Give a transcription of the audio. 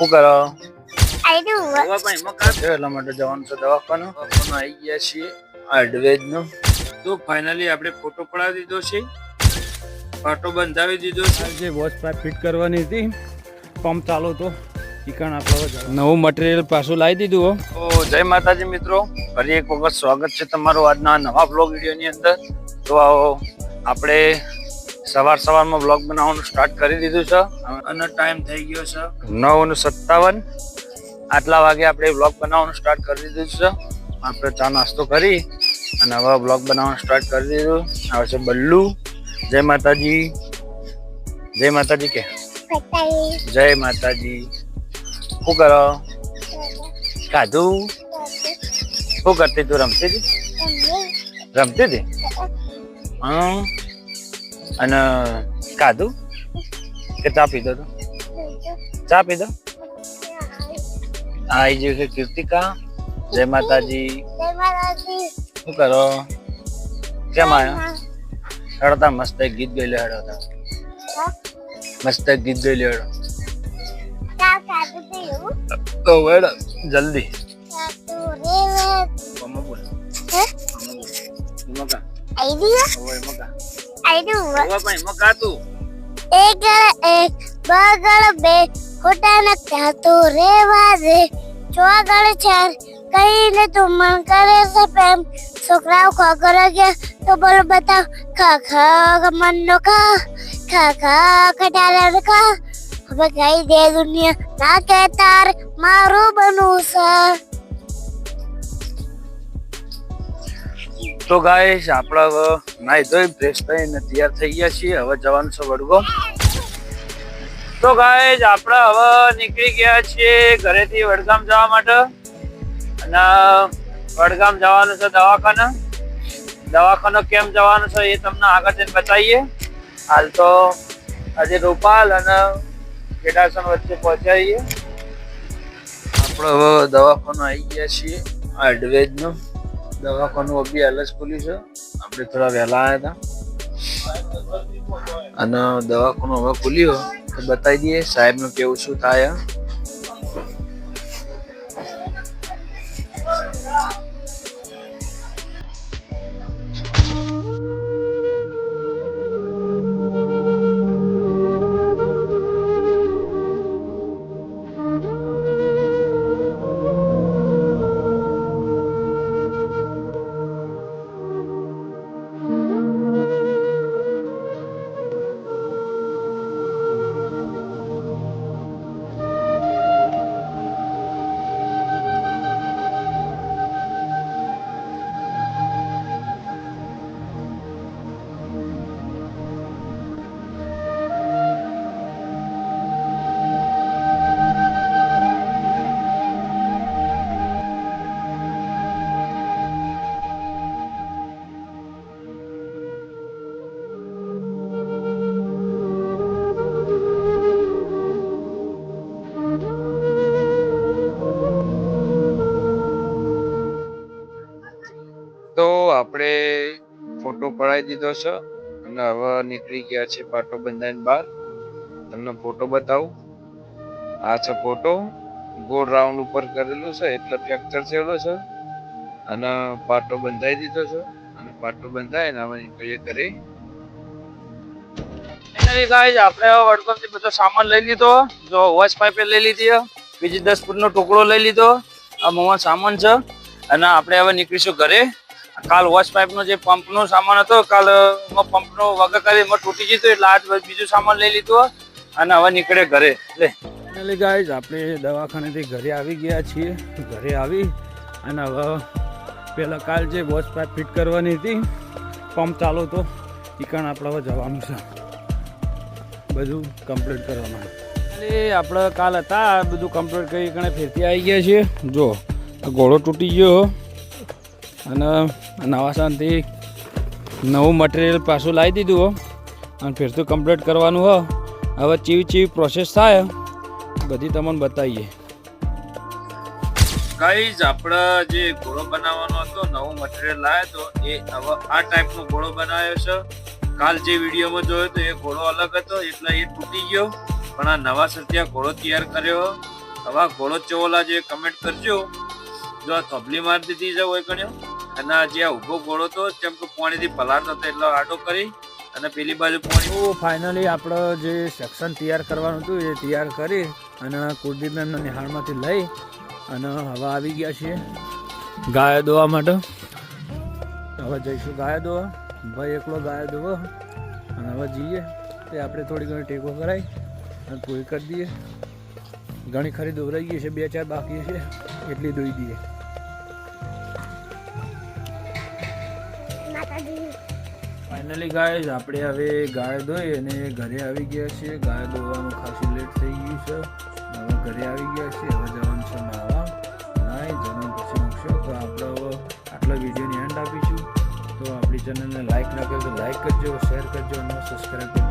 શું કરો? એટલા માટે જવાનું છે દવાખાનું? આવી ગયા છીએ. નું? તો ફાઇનલી આપણે ફોટો પડાવી દીધો છે. ફોટો બંધાવી દીધો છે. જે વોચ પાઇપ ફિટ કરવાની હતી. પંપ ચાલુ તો ઈકણ આપણે નવું મટીરિયલ પાછું લાવી દીધું હો. તો જય માતાજી મિત્રો. ફરી એક વખત સ્વાગત છે તમારું આજના નવા બ્લોગ વિડીયોની અંદર. તો આવો આપણે સવાર સવારમાં બ્લોગ બનાવવાનું સ્ટાર્ટ કરી દીધું છે. અને ટાઈમ થઈ ગયો છે. નવ ને સત્તાવન. આટલા વાગે આપણે બ્લોગ બનાવવાનું સ્ટાર્ટ કરી દીધું છે. આપણે ચા નાસ્તો કરી અને હવે બ્લોગ બનાવવાનું સ્ટાર્ટ કરી દીધું. આવે છે બલ્લુ. જય માતાજી. જય માતાજી કે. જય માતાજી. શું કરો? કાધું? શું કરતી તું રમતી હતી રમતી. હતી હા. અને કાદુ કે ચા પીધો તો? ચા પીધો આ આવી ગયું છે કીર્તિકા. જય માતાજી. શું કરો? કેમ આવ્યો હડતા મસ્ત ગીત ગઈ લે હેડતા મસ્ત ગીત ગઈ લે હેડો તો વેડ જલ્દી. મમ્મા બોલ. મમ્મા બોલ I do. ઓય મકા I do. ઓવા ભાઈ મકા તું એક એક બગળ બે ખોટા નખ્યા તો રેવા દે. ચોગળ ચાર કહીને તું મન કરે છે પ્રેમ. છોકરાઓ ખોગર ગયા તો બોલો બતાવ. ખા ખા મન નો ખા ખા ખા ખટારા ખા. હવે કઈ દે દુનિયા ના કે તાર મારું બનવું છે. તો ગાઈશ આપણે હવે નાઈ ધોઈ ફ્રેશ થઈને તૈયાર થઈ ગયા છીએ. હવે જવાનું છે વડગો તો ગાઈશ આપણે હવે નીકળી ગયા છીએ ઘરેથી વડગામ જવા માટે. અને વડગામ જવાનું છે દવાખાને. દવાખાનો કેમ જવાનું છે એ તમને આગળ જઈને બતાવીએ. હાલ તો આજે રૂપાલ અને કેડાસન વચ્ચે પહોંચાઈએ આપણે હવે દવાખાનું આવી ગયા છીએ આયુર્વેદનું દવાખાનું અભી હાલ જ ખુલ્યું છે. આપણે થોડા વહેલા આવ્યા હતા અને દવાખાનું હવે ખુલ્યું તો બતાવી દઈએ સાહેબનું કેવું શું થાય. તો આપણે ફોટો પડાવી દીધો છે. અને હવે નીકળી ગયા છે પાટો બંધાઈને બહાર. તમને ફોટો બતાવું. આ છે ફોટો ગોળ રાઉન્ડ ઉપર કરેલું છે, એટલે ફ્રેક્ચર થયેલો છે. અને પાટો બંધાઈ દીધો છે. અને પાટો બંધાય ને હવે નીકળીએ ઘરે. ગાઈસ આપણે વડગામથી બધો સામાન લઈ લીધો. જો વોચ પાઇપે લઈ લીધી. બીજી દસ ફૂટનો ટુકડો લઈ લીધો. આ મોમાં સામાન છે. અને આપણે હવે નીકળીશું ઘરે. કાલ વોચ પાઇપ નો જે પંપ નો સામાન હતો, કાલ પંપ નો વગર કરી એમાં તૂટી જતો એટલે આજ બીજું સામાન લઈ લીધું અને હવે નીકળે ઘરે. લે. ફાઇનલી ગાઈઝ આપણે દવાખાનેથી ઘરે આવી ગયા છીએ. ઘરે આવી અને હવે પેલા કાલ જે વોચ પાઇપ ફિટ કરવાની હતી પંપ ચાલુ તો ઈકણ આપણે હવે જવાનું છે. બધું કમ્પ્લીટ કરવાનું. એટલે આપણે કાલ હતા બધું કમ્પ્લીટ કરી કણે ફેરતી આવી ગયા છીએ. જો ઘોડો તૂટી ગયો અને નવા શાંતિ નવું મટીરિયલ પાછું લાવી દીધું હો. અને ફેરતું કમ્પ્લીટ કરવાનું હો. હવે ચીવી ચીવી પ્રોસેસ થાય. બધી તમને બતાવીએ. ગાઈઝ આપણે જે ઘોડો બનાવવાનો હતો, નવું મટીરિયલ લાવ્યો તો એ હવે આ ટાઈપનો ઘોડો બનાવ્યો છે. કાલ જે વિડીયોમાં જોયો તો એ ઘોડો અલગ હતો, એટલે એ તૂટી ગયો. પણ આ નવા સત્યા ઘોડો તૈયાર કર્યો હવે ઘોડો ચોવલા જે કમેન્ટ કરજો. જો આ થબલી મારી દીધી છે, હોય કણ્યો અને જે ઊભો ઘોડો તો જેમ કે પાણીથી પલાળતો હતો એટલો આટો કરી અને પેલી બાજુ પાણી ફાઇનલી આપણો જે સેક્શન તૈયાર કરવાનું હતું એ તૈયાર કરી અને કુલદીપ મેમના નિહાળમાંથી લઈ અને હવે આવી ગયા છીએ ગાય દોવા માટે. હવે જઈશું ગાય દોવા. ભાઈ એકલો ગાય દોવો. અને હવે જઈએ. તે આપણે થોડી ઘણી ટેકો કરાવી અને પૂરી કરી દઈએ. ઘણી ખરી દોરાઈ ગઈ છે, બે ચાર બાકી છે, એટલી દોઈ દઈએ. ફાઇનલી ગાય આપણે હવે ગાય દોઈ અને ઘરે આવી ગયા છીએ. ગાય દોવાનું ખાસું લેટ થઈ ગયું છે. હવે ઘરે આવી ગયા છીએ. હવે જવાનું છે નાવા. નાઈ, જમીન પછી મૂકશો. તો આપણે હવે આટલા વિડીયોની એન્ડ આપીશું. તો આપણી ચેનલને લાઈક ના કરજો લાઇક કરજો શેર કરજો અને સબસ્ક્રાઈબ કરજો.